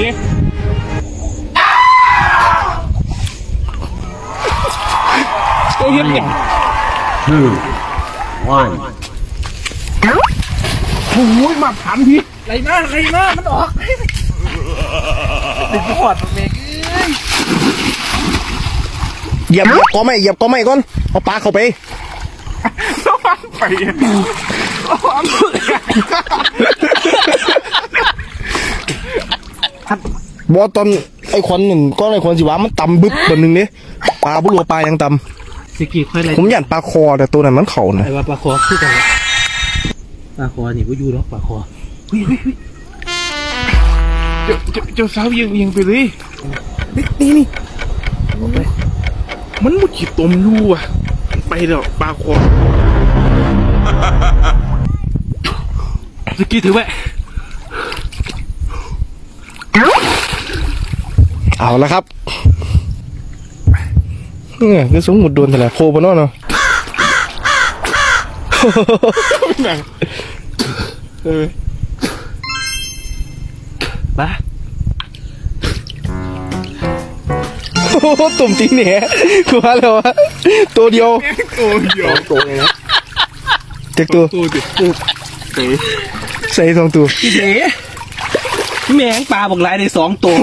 นี่ตัวเหี้ยเนี่ย two, one. โอ้ยมาพันพี่ไรหน้าไรหน้ามันออกติดปอดมันเองเหยียบเหยียบก็ไม่เหยียบก็ไม่ก่อนเอาปลาเข้าไปต้องฟันไปเอันบอตอนไอ้ควันหนึ่งก้อนไอ้ควันสิวามันต่ำบึ๊บตัวหนึ่งนี่ปลาบุรัวปลายังต่สกีค่อยไรำผมอยากปลาคอแต่ตัวนั้นมันเข่านะไอ้ว่าปลาคอคือกันปลาคอนี่ว่าอยู่หรอกปลาคอเฮ้ยเฮ้ยเฮ้ยเจ้าเจ้าเจ้าสาวยิงยิงไปเลยนี่นี่มันมุดขีดตมอยู่อะ ไปแล้วปลาคอสกีถือไว้ เอาละครับเนี่ยก็สมมุดโดนแต่ละโพบนนเนาะเออปลาโอ้โหตุ่มจริงเนี่ยกูว่าแล้ววะตัวเดียวตัวเดียวตัวเลยนะเจ็กตัวตัวเดียวเต๋ใส่สองตัวพี่เต๋ แมงปลาบอกหลายในสองตัว